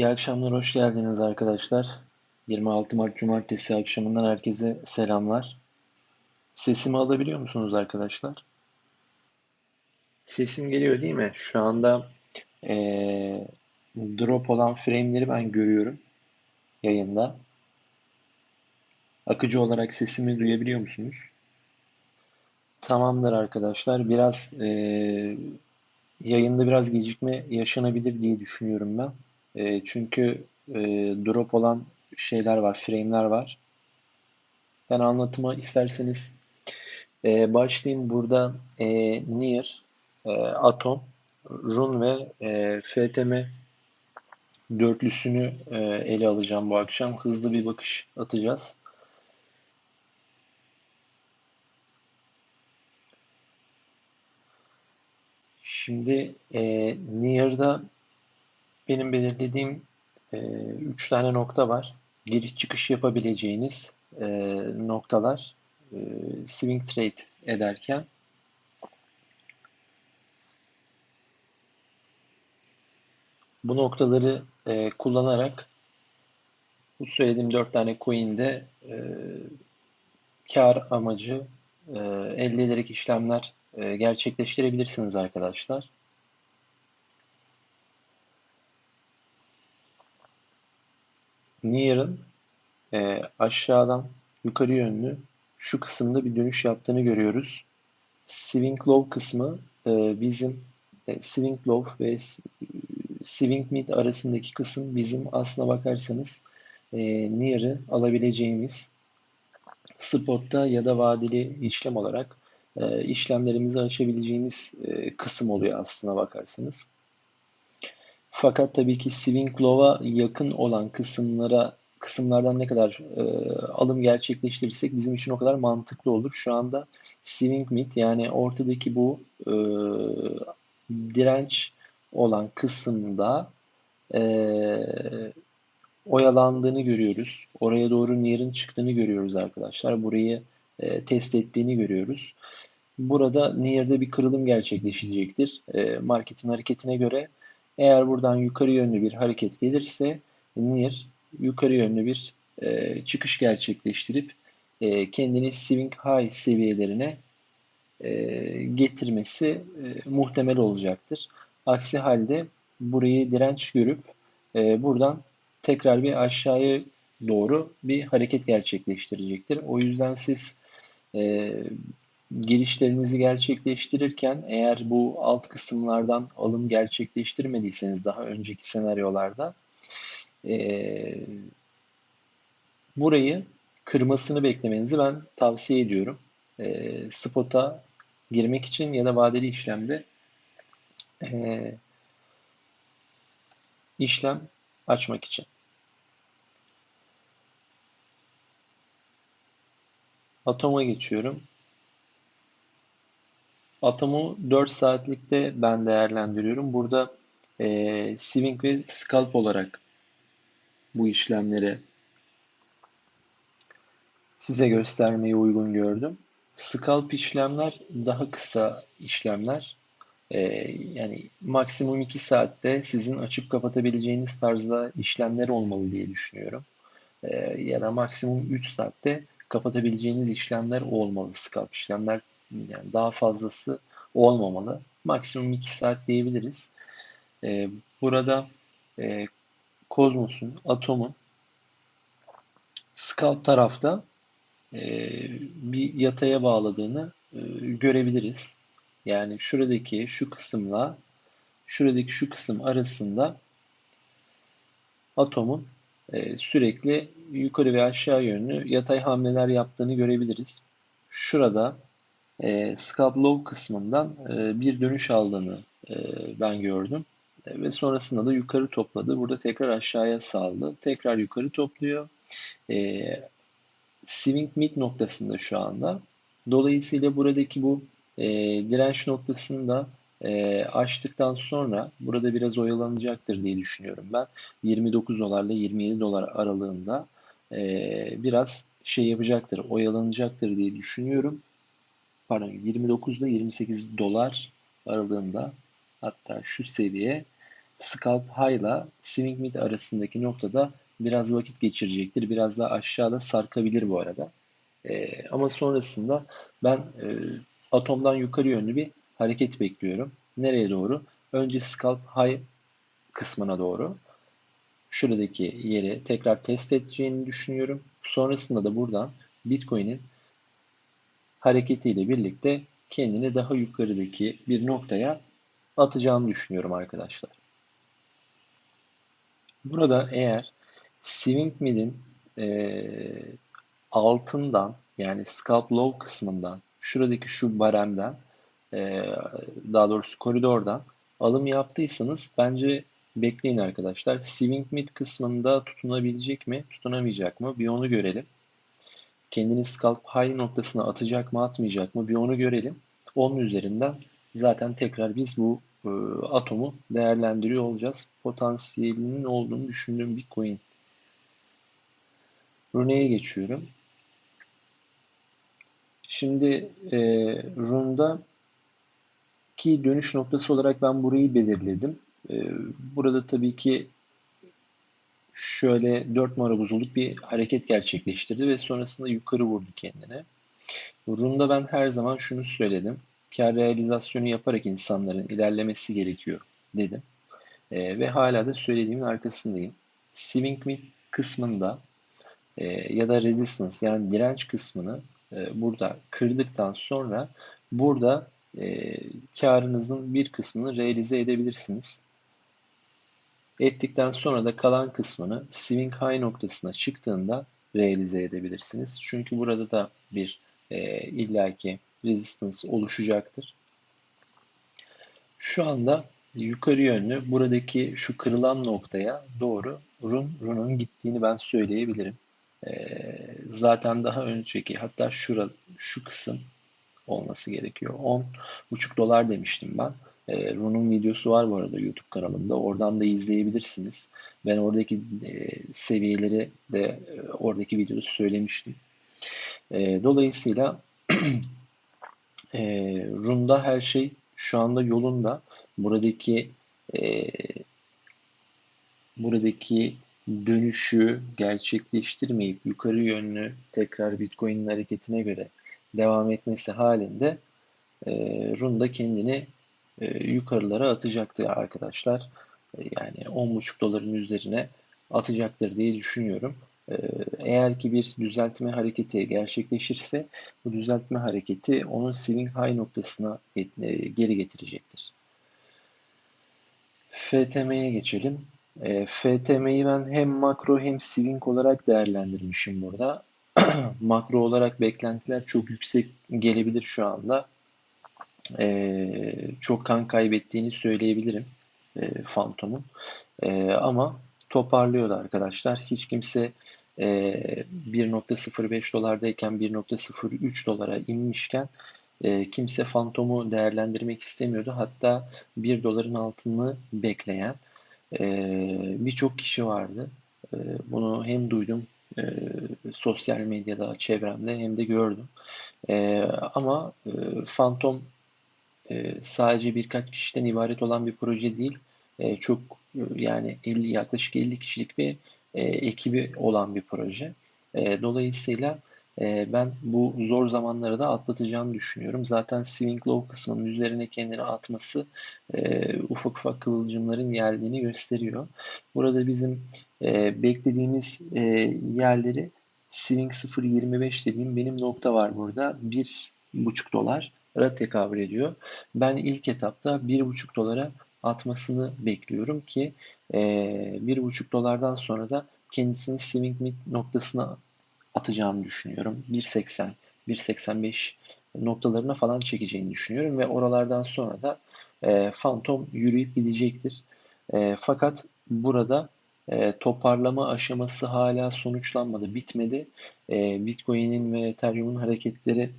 İyi akşamlar, hoş geldiniz arkadaşlar. 26 Mart Cumartesi akşamından herkese selamlar. Sesimi alabiliyor musunuz arkadaşlar? Sesim geliyor değil mi? Şu anda eee, drop olan frame'leri ben görüyorum yayında. Akıcı olarak sesimi duyabiliyor musunuz? Tamamdır arkadaşlar. Biraz eee, yayında biraz gecikme yaşanabilir diye düşünüyorum ben. Eee, çünkü eee, drop olan şeyler var, frame'ler var. Ben anlatıma isterseniz eee, başlayayım. Burada eee Near, eee, Atom, Run ve eee, FTM dörtlüsünü eee, ele alacağım bu akşam. Hızlı bir bakış atacağız. Şimdi e, Near'da benim belirlediğim e, üç tane nokta var. Giriş çıkış yapabileceğiniz e, noktalar e, swing trade ederken bu noktaları e, kullanarak bu söylediğim dört tane coin'de e, kar amacı e, elde ederek işlemler e, gerçekleştirebilirsiniz arkadaşlar. Near'ın e, aşağıdan yukarı yönlü şu kısımda bir dönüş yaptığını görüyoruz. Swing low kısmı e, bizim e, swing low ve swing mid arasındaki kısım bizim aslına bakarsanız e, Near'ı alabileceğimiz spotta ya da vadeli işlem olarak e, işlemlerimizi açabileceğimiz e, kısım oluyor aslına bakarsanız. Fakat tabii ki swing low'a yakın olan kısımlara kısımlardan ne kadar e, alım gerçekleştirirsek bizim için o kadar mantıklı olur. Şu anda swing mid yani ortadaki bu e, direnç olan kısımda e, oyalandığını görüyoruz. Oraya doğru Near'ın çıktığını görüyoruz arkadaşlar. Burayı e, test ettiğini görüyoruz. Burada Near'da bir kırılım gerçekleşecektir. E, marketin hareketine göre eğer buradan yukarı yönlü bir hareket gelirse Near yukarı yönlü bir e, çıkış gerçekleştirip e, kendini swing high seviyelerine e, getirmesi e, muhtemel olacaktır. Aksi halde burayı direnç görüp e, buradan tekrar bir aşağıya doğru bir hareket gerçekleştirecektir. O yüzden siz e, girişlerinizi gerçekleştirirken eğer bu alt kısımlardan alım gerçekleştirmediyseniz daha önceki senaryolarda e, burayı kırmasını beklemenizi ben tavsiye ediyorum. E, spot'a girmek için ya da vadeli işlemde e, işlem açmak için. Atoma geçiyorum. Atomu 4 saatlikte ben değerlendiriyorum. Burada e, swing ve scalp olarak bu işlemleri size göstermeyi uygun gördüm. Scalp işlemler daha kısa işlemler. Ee, yani maksimum 2 saatte sizin açıp kapatabileceğiniz tarzda işlemler olmalı diye düşünüyorum. Ee, ya da maksimum 3 saatte kapatabileceğiniz işlemler olmalı. Scalp işlemler yani daha fazlası olmamalı. Maksimum 2 saat diyebiliriz. Ee, burada e, Kozmos'un, Atom'un Scalp tarafta e, bir yataya bağladığını e, görebiliriz. Yani şuradaki şu kısımla şuradaki şu kısım arasında atomun e, sürekli yukarı ve aşağı yönlü yatay hamleler yaptığını görebiliriz. Şurada e, scalp low kısmından e, bir dönüş aldığını e, ben gördüm. E, ve sonrasında da yukarı topladı. Burada tekrar aşağıya saldı. Tekrar yukarı topluyor. E, swing mid noktasında şu anda. Dolayısıyla buradaki bu e, direnç noktasını da e, açtıktan sonra burada biraz oyalanacaktır diye düşünüyorum ben. 29 dolarla 27 dolar aralığında e, biraz şey yapacaktır, oyalanacaktır diye düşünüyorum. Pardon 29 ile 28 dolar aralığında hatta şu seviye scalp high ile swing mid arasındaki noktada biraz vakit geçirecektir. Biraz daha aşağıda sarkabilir bu arada. E, ama sonrasında ben e, atomdan yukarı yönlü bir hareket bekliyorum. Nereye doğru? Önce scalp high kısmına doğru. Şuradaki yeri tekrar test edeceğini düşünüyorum. Sonrasında da buradan Bitcoin'in hareketiyle birlikte kendini daha yukarıdaki bir noktaya atacağını düşünüyorum arkadaşlar. Burada eğer swing mid'in e, altından yani scalp low kısmından şuradaki şu baremden e, daha doğrusu koridordan alım yaptıysanız bence bekleyin arkadaşlar. Swing mid kısmında tutunabilecek mi, tutunamayacak mı? Bir onu görelim. Kendini scalp high noktasına atacak mı, atmayacak mı? Bir onu görelim. Onun üzerinden zaten tekrar biz bu e, atomu değerlendiriyor olacağız. Potansiyelinin olduğunu düşündüğüm bir coin. Rune'ye geçiyorum. Şimdi e, Run'da ki dönüş noktası olarak ben burayı belirledim. E, burada tabii ki şöyle 4 numara bozuluk bir hareket gerçekleştirdi ve sonrasında yukarı vurdu kendine. Run'da ben her zaman şunu söyledim. Kar realizasyonu yaparak insanların ilerlemesi gerekiyor dedim. E, ve hala da söylediğimin arkasındayım. Swing mid kısmında e, ya da resistance yani direnç kısmını e, burada kırdıktan sonra burada e, karınızın bir kısmını realize edebilirsiniz. Ettikten sonra da kalan kısmını swing high noktasına çıktığında realize edebilirsiniz. Çünkü burada da bir e, illaki resistance oluşacaktır. Şu anda yukarı yönlü buradaki şu kırılan noktaya doğru run runun gittiğini ben söyleyebilirim. Ee, zaten daha önceki hatta şura, şu kısım olması gerekiyor. 10,5 dolar demiştim ben. E, Run'un videosu var bu arada YouTube kanalımda. Oradan da izleyebilirsiniz. Ben oradaki e, seviyeleri de e, oradaki videoda söylemiştim. E, dolayısıyla e, Run'da her şey şu anda yolunda. Buradaki e, buradaki dönüşü gerçekleştirmeyip yukarı yönlü tekrar Bitcoin'in hareketine göre devam etmesi halinde e, Runda kendini e, yukarılara atacaktır arkadaşlar. E, yani 10.5 doların üzerine atacaktır diye düşünüyorum. E, eğer ki bir düzeltme hareketi gerçekleşirse bu düzeltme hareketi onun swing high noktasına geri getirecektir. FTM'ye geçelim. E, FTM'yi ben hem makro hem swing olarak değerlendirmişim burada. makro olarak beklentiler çok yüksek gelebilir şu anda. E, çok kan kaybettiğini söyleyebilirim e, Phantom'un. E, ama toparlıyordu arkadaşlar. Hiç kimse e, 1.05 dolardayken 1.03 dolara inmişken e, kimse Phantom'u değerlendirmek istemiyordu. Hatta 1 doların altını bekleyen e, birçok kişi vardı. E, bunu hem duydum e, sosyal medyada, çevremde hem de gördüm. E, ama e, Phantom e, sadece birkaç kişiden ibaret olan bir proje değil. E, çok e, yani 50 yaklaşık 50 kişilik bir e, ekibi olan bir proje. E, dolayısıyla e, ben bu zor zamanları da atlatacağını düşünüyorum. Zaten Swing Low kısmının üzerine kendini atması e, ufak ufak kıvılcımların geldiğini gösteriyor. Burada bizim e, beklediğimiz e, yerleri Swing 0.25 dediğim benim nokta var burada. 1.5 dolar tekabül ediyor. Ben ilk etapta 1.5 dolara atmasını bekliyorum ki e, 1.5 dolardan sonra da kendisini swing mid noktasına atacağını düşünüyorum. 1.80, 1.85 noktalarına falan çekeceğini düşünüyorum ve oralardan sonra da e, Phantom yürüyüp gidecektir. E, fakat burada e, toparlama aşaması hala sonuçlanmadı, bitmedi. E, Bitcoin'in ve Ethereum'un hareketleri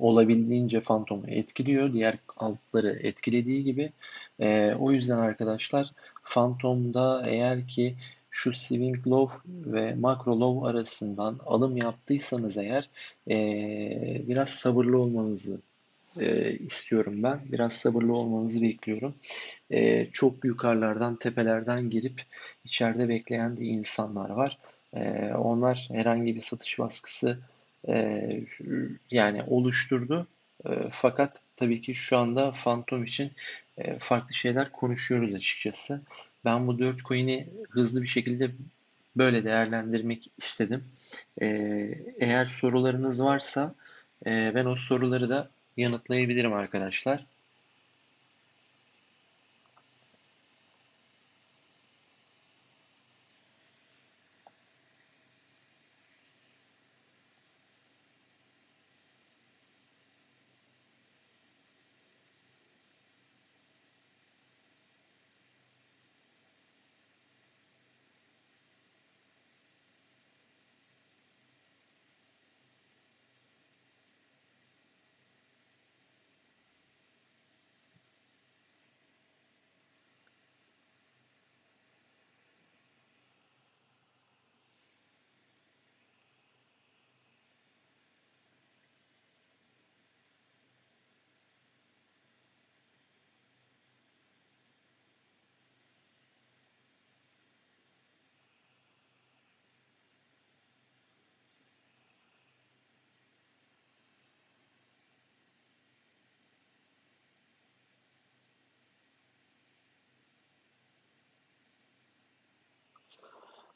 olabildiğince Phantom'u etkiliyor. Diğer altları etkilediği gibi. E, o yüzden arkadaşlar Phantom'da eğer ki şu swing low ve macro low arasından alım yaptıysanız eğer e, biraz sabırlı olmanızı e, istiyorum ben. Biraz sabırlı olmanızı bekliyorum. E, çok yukarılardan, tepelerden girip içeride bekleyen de insanlar var. E, onlar herhangi bir satış baskısı e, yani oluşturdu. E, fakat tabii ki şu anda Phantom için e, farklı şeyler konuşuyoruz açıkçası. Ben bu 4 coin'i hızlı bir şekilde böyle değerlendirmek istedim. Eğer sorularınız varsa ben o soruları da yanıtlayabilirim arkadaşlar.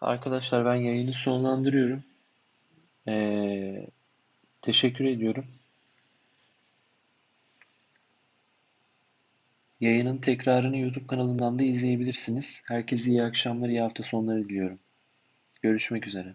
Arkadaşlar ben yayını sonlandırıyorum. Ee, teşekkür ediyorum. Yayının tekrarını YouTube kanalından da izleyebilirsiniz. Herkese iyi akşamlar, iyi hafta sonları diliyorum. Görüşmek üzere.